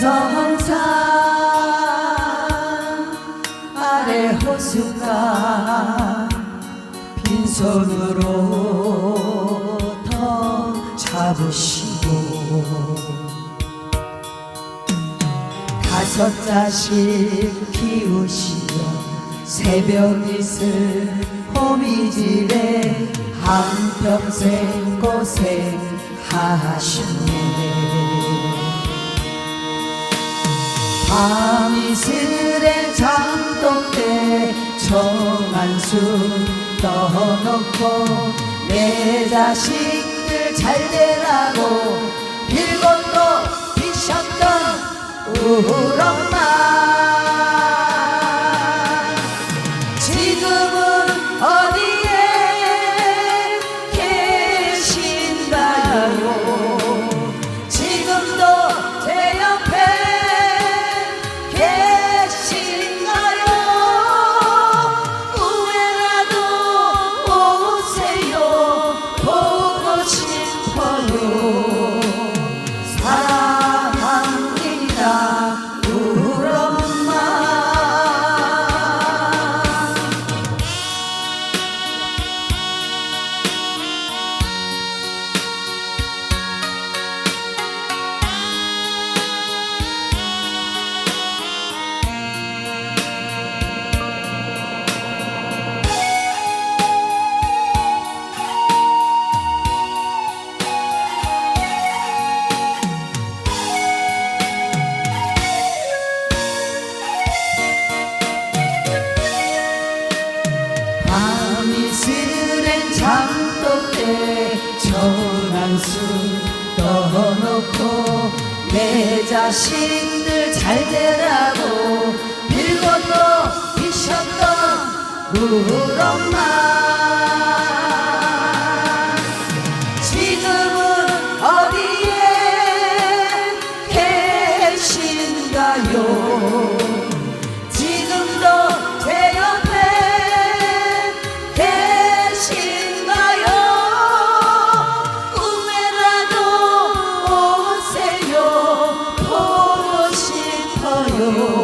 성창 아래 호숫가 빈손으로 더 잡으시고 다섯 자식 키우시며 새벽 이슬 호미집에 한평생 고생하시네. 밤이슬에 잠동대 정한수 떠놓고 내 자식들 잘 되라고 또 비셨던 우리 엄마 천안수 떠놓고 내 자신들 잘 되라고 빌고 또 비셨던 우울 엄마. 지금은 어디에 계신가요? sonho.